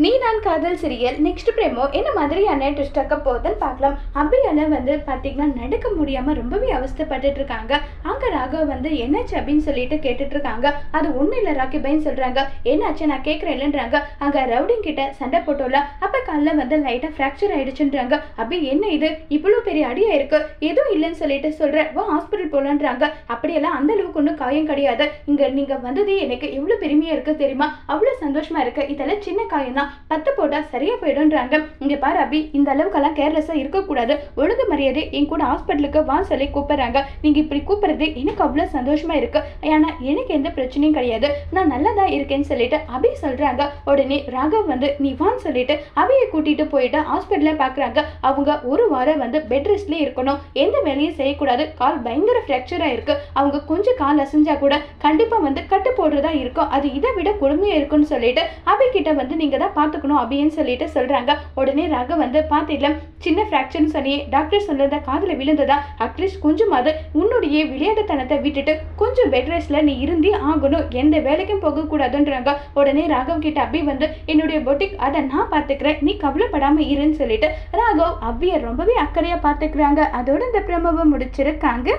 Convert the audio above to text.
நீ நான் காதல் சிரியல் நெக்ஸ்ட் பிரேமோ என்ன மாதிரியான ட்விஸ்ட் ஆக்க போகுதுன்னு பார்க்கலாம். அப்படியால வந்து பார்த்தீங்கன்னா நடக்க முடியாமல் ரொம்பவே அவஸ்தப்பட்டுட்டு இருக்காங்க. அங்கே ராகவ் வந்து என்னாச்சு? அப்படின்னு சொல்லிட்டு கேட்டுட்டு இருக்காங்க. அது ஒன்றும் இல்லை ராக்கிபைன்னு சொல்கிறாங்க என்னாச்சு? நான் கேட்குறேன் இல்லைன்றாங்க. அங்கே ரவுடிங் கிட்ட சண்டை போட்டோம்ல அப்போ காலில் வந்து லைட்டாக ஃப்ராக்சர் ஆயிடுச்சுன்றாங்க. அப்படி என்ன இது? இவ்வளோ பெரிய அடியாக இருக்கு. எதுவும் இல்லைன்னு சொல்லிட்டு சொல்கிறேன் வா ஹாஸ்பிட்டல் போகலான்றாங்க அப்படியெல்லாம் அந்த அளவுக்கு ஒன்றும் காயம் கிடையாது. இங்கே நீங்கள் வந்ததே எனக்கு எவ்வளோ பெருமையாக இருக்குது தெரியுமா? அவ்வளோ சந்தோஷமாக இருக்குது இதெல்லாம் சின்ன காயம் தான் பத்து போட்டால் சரியாக போயிடும்ன்றாங்க. இங்கே பாரு அபி இந்த அளவுக்கெல்லாம் கேர்லெஸ்ஸாக இருக்கக்கூடாது. ஒழுங்கு மரியாதை என் கூட ஹாஸ்பிட்டலுக்கு வா சொல்லி கூப்பிட்றாங்க. நீங்கள் இப்படி கூப்பிட்றது எனக்கு அவ்வளோ சந்தோஷமாக இருக்குது ஆனால் எனக்கு எந்த பிரச்சனையும் கிடையாது. நான் நல்லா தான் இருக்கேன்னு சொல்லிட்டு அபி சொல்கிறாங்க உடனே ராகவ் வந்து நீ வான்னு சொல்லிட்டு அபியை கூட்டிகிட்டு போயிட்டு ஹாஸ்பிட்டலில் பார்க்குறாங்க அவங்க ஒரு வாரம் வந்து பெட் ரெஸ்ட்லேயே இருக்கணும். எந்த வேலையும் செய்யக்கூடாது. கால் பயங்கர ஃப்ராக்சராக இருக்குது அவங்க கொஞ்சம் கால் அசைஞ்சா கூட கண்டிப்பாக வந்து கட்டு போடுறதா இருக்கும். அது இதை விட கொடுமையாக இருக்கும்னு சொல்லிட்டு அபி கிட்ட வந்து நீங்கள் தான் பார்த்துக்கணும் அப்படின்னு சொல்லிட்டு சொல்கிறாங்க உடனே ராக வந்து பார்த்தில சின்ன ஃப்ராக்சர்னு சொல்லி டாக்டர் சொல்றத காதில் விழுந்ததா? அட்லீஸ்ட் கொஞ்சமாவது உன்னுடைய விளையாட்டுத்தனத்தை விட்டுட்டு கொஞ்சம் பெட் ரெஸ்ட்ல நீ இருந்தே ஆகணும். எந்த வேலைக்கும் போகக்கூடாதுன்றாங்க. உடனே ராகவ் கிட்ட அபி வந்து என்னுடைய பொட்டிக் அதை நான் பார்த்துக்கிறேன். நீ கவலைப்படாமல் இருன்னு சொல்லிட்டு. ராகவ் அபியை ரொம்பவே அக்கறையாக பார்த்துக்கிறாங்க. அதோட இந்த பிரமவை முடிச்சிருக்காங்க.